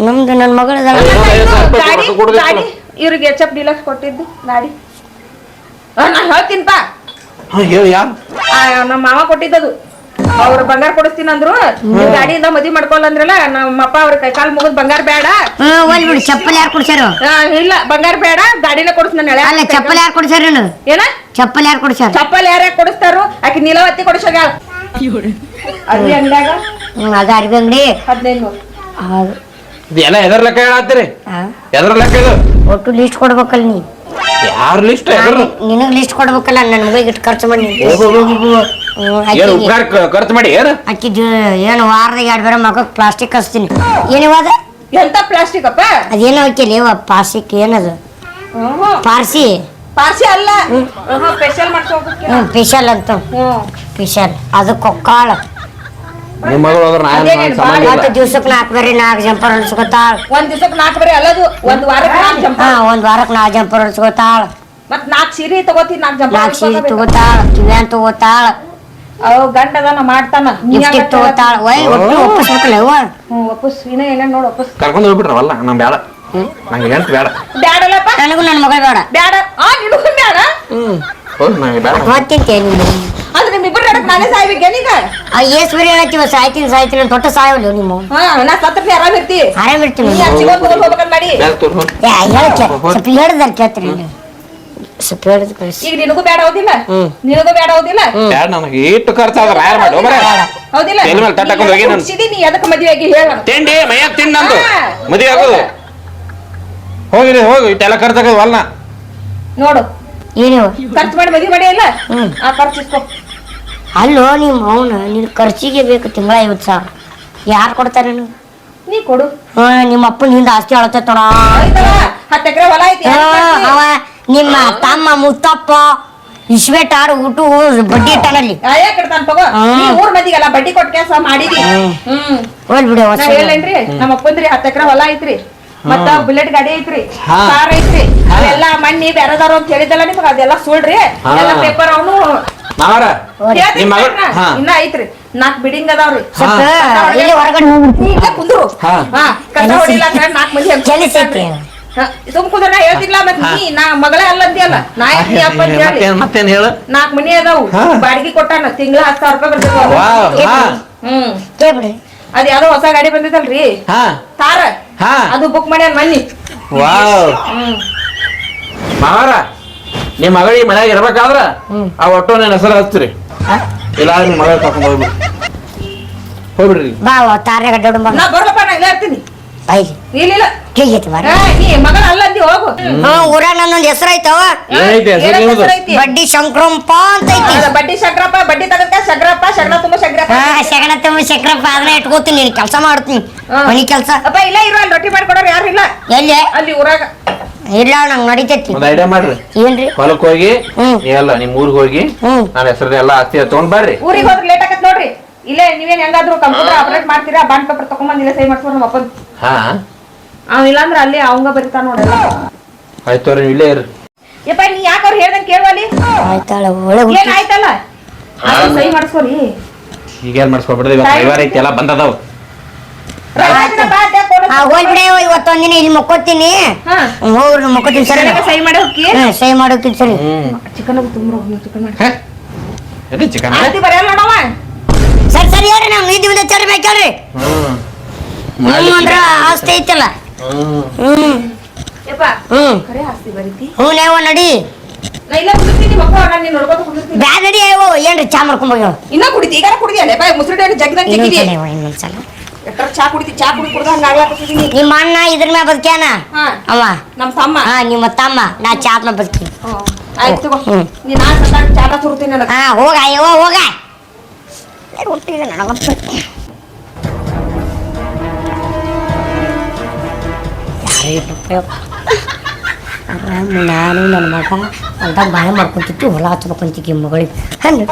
ನಮ್ದು ನನ್ನ ಮಗಳದ ಐವತ್ತು ಸಾವಿರ ರೂಪಾಯಿ ಗಾಡಿ ರೊಕ್ಕ ಕೊಡ್ಬೇಕು ಗಾಡಿ. ಇವ್ರಿಗೆ ಎಚ್ ಎಫ್ ಡಿಲಕ್ಸ್ ಕೊಟ್ಟಿದ್ದು ಗಾಡಿ. ಆ, ನಾ ಹೇಳ್ತೀನಿಪ್ಪ ಹಾ ಹೇಳಿ ಯಾರು? ಆ, ನಮ್ಮ ಮಾವ ಕೊಟ್ಟಿದ್ದದು. ಅವ್ರ ಬಂಗಾರ ಕೊಡಿಸ್ತೀನಿ ಅಂದ್ರು. ನೀವ್ ಗಾಡಿಯಿಂದ ಮದ್ವಿ ಮಾಡ್ಕೊಲ್ಲಂದ್ರಲ್ಲ ನಮ್ಮ ಅಪ್ಪ ಅವ್ರ ಕೈ ಕಾಲ್ ಮುಗಿದ್ ಬಂಗಾರ ಬೇಡ. ಹ್ಮ್ ಒಲ್ ಬಿಡು ಚಪ್ಪಲ್ ಯಾರು ಕೊಡ್ಸ್ಯಾರ? ಆ, ಇಲ್ಲ ಬಂಗಾರ ಬೇಡ ಗಾಡಿನ ಕೊಡಿಸ್ ನನ್ನ ಎಳೆ. ಅಲ್ಲ ಚಪ್ಪಲ್ ಯಾರು ಕೊಡ್ಸ್ಯಾರ ಏನ? ಚಪ್ಪಲ್ ಯಾರು ಕೊಡ್ಸ್ಯಾರ? ಚಪ್ಪಲ್ ಯಾರ್ಯಾರ ಕೊಡಿಸ್ತಾರು? ಆಕಿ ನೀಲವತ್ತಿ ಕೊಡಿಸೋಗ್ಯಾಳ ಅರ್ವಿ ಅಂಗಡ್ಯಾಗ ಹ್ಮ್ ಅದ ಅರ್ಬಿ ಅಂಗಡಿ ಹದಿನೈದು ನೂರು. ಹೌದು ಎದರ್ ಲೆಕ್ಕ ಹೇಳತ್ತೀರಿ ಎದರ್ ಲೆಕ್ಕ ಇದು ಒಟ್ಟು ಲಿಸ್ಟ್ ಕೊಡ್ಬೇಕಲ್ಲ ನೀ? ಯಾರು ಲಿಸ್ಟ್ ನಿನಗೆ ನಿನಗ್ ಲಿಸ್ಟ್ ಕೊಡ್ಬೇಕಲ್ಲ ನನ್ನ ಮಗಳಿಗೆ ಇಟ್ಟು ಖರ್ಚು ಮಾಡಿ ಏನು ಉಪಕಾರ ಖರ್ಚು ಮಾಡಿ ಏನು? ಆಕಿದು ಏನು ವಾರದಾಗ ಎರಡು ಬೇರೆ ಮಗಕ್ಕೆ ಪ್ಲಾಸ್ಟಿಕ್ ಹಚ್ತೀನಿ. ಏನಿವಾದ ಎಂತ ಪ್ಲಾಸ್ಟಿಕ್ ಅಪ್ಪ? ಅದೇನೋ ಹಾಕಿಲ್ಲ ಇವ ಪ್ಲಾಸ್ಟಿಕ್ ಏನದು? ಪಾರ್ಸಿ. ಪಾರ್ಸಿ ಅಲ್ಲ. ಸ್ಪೆಷಲ್ ಮಾಡ್ಸ್ಕೊಬೇಕು ಹ್ಮ್ ಸ್ಪೆಷಲ್ ಅಂತ. ಹ್ಮ್. ಸ್ಪೆಷಲ್ ಅದು ಕೊಕ್ಕಾಳ. ನಿಮ್ಮ ಮಗಳು ಹೋದ್ರ ನಾ ಅದೇ ಏನ್ ನೀನ್ ಸಂಬಂಧ ಇವತ್ತು ಇಲ್ಲ ನಾಲ್ಕು ಬೇರೆ ನಾಲ್ಕು ಜಂಪರ್ ಹೊಲ್ಸ್ಕೊತಾಳ ಒಂದ್ ದಿವಸಕ್ಕೆ ನಾಲ್ಕು ಬರೀ ಅಲ್ಲದು ಒಂದ್ ವಾರಕ್ಕೆ ನಾಲ್ಕು ಜಂಪ ಹಾ ಒಂದ್ ವಾರಕ್ ನಾಲ್ಕು ಜಂಪರ್ ಹೊಲ್ಸ್ಕೊತಾಳ ಮತ್ ನಾಲ್ಕು ಸೀರೆ ತಗೋತೀನಿ ನಾಲ್ಕು ಜಂಪ ನಾಲ್ಕು ಸೀರೆ ತಗೋತಾಳ ಕಿವ್ಯಾನ್ ತಗೋತಾಳ. ಅವ್ ಗಂಡ ಅದಾನ ಮಾಡ್ತಾನ. ನೀ ಯಾಕ್ ತಗೋತಾಳ. ಒಯ್ ಒಟ್ಟು ಒಪ್ಪಿಸ್ಬೇಕಲ್ಲ ಅವ್ವ? ಹ್ಮ್ ವಾಪಸ್ ಇನ್ನ ಏನೇನ್ ನೋಡ್ ಕರ್ಕೊಂಡ್ ಹೋಗ್ಬಿಟ್ರವಲ್ಲ ನಮ್ ಬೇಡ ನಂಗೆ ಹೆಂಟ್ ಬೇಡ ಬ್ಯಾಡಲ್ಲಪ್ಪ. ನನಗೂ ನನ್ನ ಮಗಳು ಬೇಡ. ಬ್ಯಾಡ. ಆ ನಿನಗೂ ಬ್ಯಾಡ. ಹ್ಮ್. ಹೋಗ್ ನಂಗೆ ಬೇಡ ಮತ್ತಿಂತೇನು ನಾನೇ ಸಾಯ್ಬೇಕೇನೀಗ ಆ ಏಸ್ ಬರೀ ಹೇಳತ್ತೀವ ಸಾಯ್ತೀನಿ ಸಾಯ್ತೀನಿ ಅಂತ ಸಾಯವಲ್ಲ ನಿಮ್ಮ ಹಾ ನಾ ಸತ್ರ ಆರಾಮ್ ಇರ್ತಿ. ಆರಾಮ್ ಇರ್ತೀನಿ. ನೀ ಚಿಗೋನ್ ತಗೊಂಡ್ ಹೋಗ್ಬೇಕಂತ ಮಾಡಿ. ಮ್ಯಾಲ್ ತೋರ್ ಹೋರ್ ಏ ಹೇಳಕ್ಕೆ ಸ್ವಲ್ಪ ಹೇಳ್ದಾರ ಕೇಳ್ತೀರಿ ನೀವು ಸ್ವಲ್ಪ ಹೇಳಿದ್ ಕಳಿಸಿ. ಈಗ ನಿನಗೂ ಬೇಡ ಹೌದಿಲ್ಲ? ನಿನಗೂ ಬೇಡ ಹೌದಿಲ್ಲ? ನನಗೆ ಇಟ್ಟು ಖರ್ಚಾದ್ರ ಯಾರು ಮಾಡಿ ಹೋಗ್ಬರ ಹೌದಿಲ್ಲ. ತಲೆ ಮೇಲೆ ತಟ್ಟ್ ಹಾಕೊಂಡ್ ಹೋಗಿ ನಾನು. ಕುಡ್ಸಿದಿ, ನೀ ಎದಕ್ಕೆ ಮದ್ವೆ ಆಗಿ ಹೇಳ ತಿಂಡಿ ಮೈಯಾಗ ತಿನ್ನಂದು ಹಾ. ಮದುವೆ ಆಗೋದು. ಹೋಗಿ ಇಟ್ಟೆಲ್ಲ ಖರ್ಚಾಗೋದು ಅಲ್ಲ ನೋಡು. ಏನು ಖರ್ಚು ಮಾಡಿ ಮದುವೆ ಮಾಡಿ ಇಲ್ಲ ಆ ಖರ್ಚು ಅಲ್ಲೋ ನಿಮ್ಮ ಅವನು ನಿನ್ ಖರ್ಚಿಗೆ ಬೇಕು ತಿಂಗಳ ಐವತ್ತು ಸಾವಿರ. ಯಾರು ಕೊಡ್ತಾರೆ ನೀ ಕೊಡು. ಹಾ ನಿಮ್ಮ ಅಪ್ಪನ ಹಿಂದೆ ಆಸ್ತಿ ಅಳತೈತೋಣ ಆಯ್ತಲ್ಲ ಹತ್ತು ಎಕರೆ ಹೊಲ ಐತಿ ಅವ ನಿಮ್ಮ ತಮ್ಮ ಮುತ್ತಪ್ಪ ಇಸ್ವೇಟ್ ಊಟ ಊಟು ಬಡ್ಡಿ ಇಟ್ಟಾನಲ್ಲಿ. ಕಡ್ತಾನ ತಗೋ. ನೀ ಊರ್ ಮಂದಿಗೆಲ್ಲ ಬಡ್ಡಿ ಕೊಟ್ಟ ಕೆಲಸ ಮಾಡಿದಿ. ಹ್ಮ್. ಬಿಡಿ ಹೋಲ್ ಬಿಡು ನಾ ಹೇಳೇನ್ರಿ ನಮ್ಮ ಅಪ್ಪಂದ್ರಿ ಹತ್ತು ಎಕರೆ ಹೊಲ ಐತ್ರಿ. ಮತ್ತ ಬುಲೆಟ್ ಗಾಡಿ ಐತ್ರಿ. ಕಾರ್ ಐತ್ರಿ. ಅವೆಲ್ಲ ಮಣ್ಣಿ ಬೇರೆದಾರು ಅಂತ ಹೇಳಿದಲ್ಲ ನಿಮ್ಗೆ ಅದೆಲ್ಲ ಸುಳ್ರಿ. ಎಲ್ಲ ಪೇಪರ್ ಅವನು ಮಾವರ ನಿಮ್ಮ ಮಗಳ ಹಾ. ಇನ್ನ ಐತ್ರಿ. ನಾಕ್ ಬಿಡಿಂಗ್ ಅದಾವ್ರಿ. ಸ್ವಲ್ಪ ಇಲ್ಲಿ ಹೊರಗಡೆ ಹೋಗ್ಬಿಡ್ತೀನಿ ನೀ ಕುಂದ್ರು. ಹಾ. ಹಾ ಕಸ ಹೊಡಿಲಾಕ ನಾಕ್ ಮಂದಿ ಹಂಗ್ ಕೆಲಸ ಐತಿ. ಹಾ, ಸುಮ್ ಕುಂದ್ರ ನಾ ಹೇಳ್ತಿಲ್ಲ ಮತ್ ನೀ ನಾ ಮಗಳೇ ಅಲ್ಲ ನಾ ಯಾಕ್ ನೀ ಅಪ್ಪ ಅಂತ ಹೇಳಿ. ಮತ್ತೇನ್ ಮತ್ತೇನ್ ಹೇಳು? ನಾಕ್ ಮನಿ ಅದಾವು. ಹಾ. ಬಾಡಿಗೆ ಕೊಟ್ಟಾನ. ತಿಂಗಳ ಹತ್ತು ಸಾವಿರ ರೂಪಾಯಿ ಹಾ. ಹ್ಮ್. ಕೇಳ್ಬಿಡಿ. ಅದ್ ಯಾವ್ದೋ ಹೊಸ ಗಾಡಿ ಬಂದಿತ್ತಲ್ರಿ ಹಾ. ತಾರ. ಹಾ. ಅದು ಬುಕ್ ಮಾಡ್ಯಾನ ಮನ್ನಿ. ವಾವ್. ಹ್ಮ್. ಮಾವಾರ ನಿಮ್ಮ ಮಗಳಿಗೆ ಮನ್ಯಾಗ ಇರ್ಬೇಕಾದ್ರ ಆ ಒಟ್ಟು ನನ್ನ ಹೆಸರು ಹಚ್ಚಿರಿ ಇಲ್ಲ ನಿಮ್ಮ ಮಗಳ ಕರ್ಕೊಂಡು ಹೋಗ್ಬಿಡಿ. ಹೋಗ್ಬಿಡ್ರಿ ಬಾ ತಾರ್ಯಾಗ ಅಡ್ಡಾಡು ಬಾ. ನಾ ಬರ್ಲಪ್ಪ ನಾ ಇಲ್ಲೇ ಇರ್ತೀನಿ. ಐದು ಇಲ್ಲಿಲ್ಲ ಕೇಗೈತಿ ಬಾರ ಏ, ನೀ ಮಗಳ ಅಲ್ಲ ಅಂದಿ ಹೋಗು. ಹ್ಞೂ ಊರಾಗ ನನ್ನೊಂದು ಹೆಸರು ಐತವ ಏನೈತಿ ಹೆಸರು ಏನಂತ ನಿಮ್ಮದು? ಬಡ್ಡಿ ಶಂಕ್ರಪ್ಪ ಅಂತ ಐತಿ. ಬಡ್ಡಿ ಶಕ್ರಪ್ಪ ಬಡ್ಡಿ ತಗದ್ಕ ಶಂಕ್ರಪ್ಪ ಶಗಣ ತುಂಬ ಶಂಕ್ರಪ್ಪ. ಹಾ ಶಗಣ ತುಂಬ ಶಂಕ್ರಪ್ಪ ಅದನ್ನ ಇಟ್ಕೋತೀನಿ ನೀನು ಕೆಲಸ ಮಾಡ್ತೀನಿ. ಹಾ. ಮನಿ ಕೆಲಸ. ಅಪ್ಪ ಇಲ್ಲ ಇರೋ ಅಲ್ಲಿ ರೊಟ್ಟಿ ಮಾಡ್ಕೊಡೋರು ಯಾರು ಇಲ್ಲ. ಎಲ್ಲಿ? ಅಲ್ಲಿ ಊರಾಗ. ಇಲ್ಲ ನಂಗೆ ನಡಿತೈತಿ. ಒಂದ್ ಐಡಿಯಾ ಮಾಡ್ರಿ. ಏನ್ರಿ? ಹೊಲಕ್ ಹೋಗಿ ಹ್ಮ್. ಎಲ್ಲ ನಿಮ್ ಊರಿಗೆ ಹೋಗಿ ಹ್ಮ್. ನನ್ನ ಹೆಸರು ಎಲ್ಲ ಆಸ್ತಿ ತಗೊಂಡ್ ಬರ್ರಿ. ಊರಿಗೆ ಹೋದ್ರೆ ಲೇಟ್ ಆಗತ್ ನೋಡ್ರಿ. ಇಲ್ಲೇ ನೀವೇನ್ ಹೆಂಗಾದ್ರು ಕಂಪ್ಯೂಟರ್ ಆಪರೇಟ್ ಮಾಡ್ತೀರಾ ಬಾಂಡ್ ಪೇಪರ್ ತಗೊಂಬಂದ್ ಬಂದಿಲ್ಲ ಸೈ ಮಾಡ್ಸ್ಕೊಂಡು ನಮ್ಮ ಅಪ್ಪನ್. ಹಾ. ಅವ ಇಲ್ಲಾಂದ್ರ ಅಲ್ಲಿ ಅವಂಗ ಬರಿತಾನ ನೋಡಲ್ಲ ಆಯ್ತು ತೋರಿ ನೀವು ಇಲ್ಲೇ ಇರ್ರಿ. ಯಪ್ಪ ನೀ ಯಾಕೆ ಅವ್ರು ಹೇಳ್ದಂಗ್ ಕೇಳುವಲ್ಲಿ ಆಯ್ತಾಳ ಒಳಗೆ ಏನ್ ಆಯ್ತಲ್ಲ? ಅದು ಸೈ ಮಾಡಿಸ್ಕೊರಿ. ಈಗೇನ್ ಮಾಡಿಸ್ಕೊಬಿಡ್ರಿ ಇವತ್ತು ರವಿವಾರ ಐತಿ ಎಲ್ಲ ಬಂದದಾವ್ ಹೋಲ್ ಬಿಡೆ ಇವತ್ತೊಂದಿನ ಇಲ್ಲಿ ಮಕ್ಕೋತೀನಿ ಹಾ. ಹೋಗ್ರಿ ಮಕ್ಕೋತೀನಿ ಸರಿ. ಸೈ ಮಾಡಿ ಹೋಗಿ ಸರಿ ಹ್ಮ್. ಚಿಕನ್ ತುಂಬ ಚಿಕನ್ ಮಾಡಿ. ಎಲ್ಲಿ ಚಿಕನ್? ನೋಡವ ಸರಿ ಸರಿ ಹೇಳ್ರಿ ನಾವು ನೀತಿ ಮುಂದೆ ಚರಿ ಬೇಕೇಳ್ರಿ ಹ್ಮ್. ಹ್ಮ್ ಅಂದ್ರ ಆಸ್ತಿ ಐತಲ್ಲ. ಹ್ಮ್. ಹ್ಮ್. ಯಪ್ಪ ಹ್ಮ್. ಖರೆ ಆಸ್ತಿ ಬರೀತಿ. ಹ್ಞೂ ನೇವ ನಡಿ. ಬ್ಯಾಡ ನಡಿ ಅಯ್ಯೋ ಏನ್ರಿ ಚಾ ಮಾಡ್ಕೊಂಬೋಗ್ಯವ ಇನ್ನ ಕುಡಿತಿ ಈಗ ಕುಡಿದಿಯಲ್ಲ ಮುಸುಡಿ ಜಗ್ದಂಗ್ ತೆಗಿದಿ ಇನ್ನೊಂದ್ಸಲ. ಎಟ್ರ ಚಾ ಕುಡಿತಿ? ಚಾ ಕುಡಿ ಕುಡ್ದ ನಿಮ್ಮ ಅಣ್ಣ ಇದ್ರ ಮ್ಯಾಲ ಬದುಕ್ಯಾನ? ಹಾ. ಅವ ನಮ್ ತಮ್ಮ. ಹಾ ನಿಮ್ಮ ತಮ್ಮ. ನಾ ಚಾ ಮ್ಯಾಲ ಹ್ಮ್. ಆಯ್ತು ತಗೋ. ಹ್ಮ್. ನೀ ನಾನ್ ಸತ್ತಾಗ ಚಾಲ ಸುರ್ತೀನಿ ನನಗೆ. ಹಾ ಹೋಗ ಅಯ್ಯೋ ಹೋಗ ಹುಟ್ಟಿದೆ ನನಗಂತೂ. ಆರಾಮ್ ನಾನು ನನ್ನ ಮಗ. ಅಂದಾಗ ಬಾಳೆ ಮಾಡ್ಕೊಂತಿತ್ತು ಹೊಲ ಹಚ್ಬೇಕಂತಿಕ್ಕಿ ಮಗಳಿಗೆ. ಹಂಗೆ.